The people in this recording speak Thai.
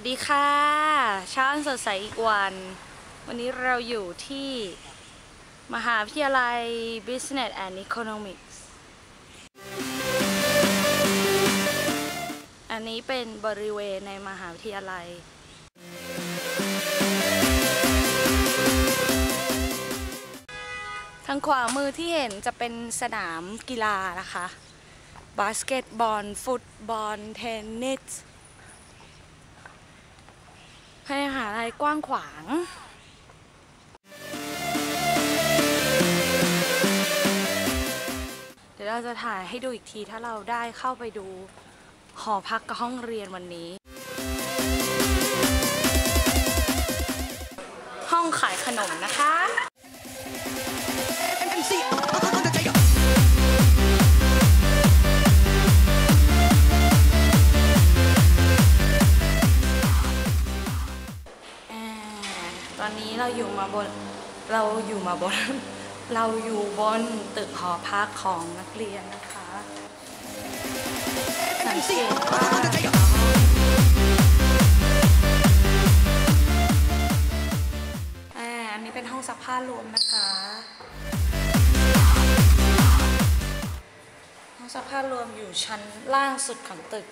วัสดีค่ะเช้าสดใสอีกวัน วันนี้เราอยู่ที่มหาวิทยาลัย Business and Economics อันนี้เป็นบริเวณในมหาวิทยาลัย ทางขวามือที่เห็นจะเป็นสนามกีฬานะคะ บาสเกตบอล ฟุตบอล เทนนิส ภายในมหาลัยกว้างขวางเดี๋ยวเราจะถ่ายให้ดูอีกทีถ้าเราได้เข้าไปดูหอพักกับห้องเรียนวันนี้ ห้องขายขนมนะคะ ตอนนี้เราอยู่มาบนเราอยู่มาบน เราอยู่บนตึกหอพักของนักเรียนนะคะสังเกตว่าอันนี้เป็นห้องซักผ้ารวมนะคะ ห้องซักผ้ารวมอยู่ชั้นล่างสุดของตึก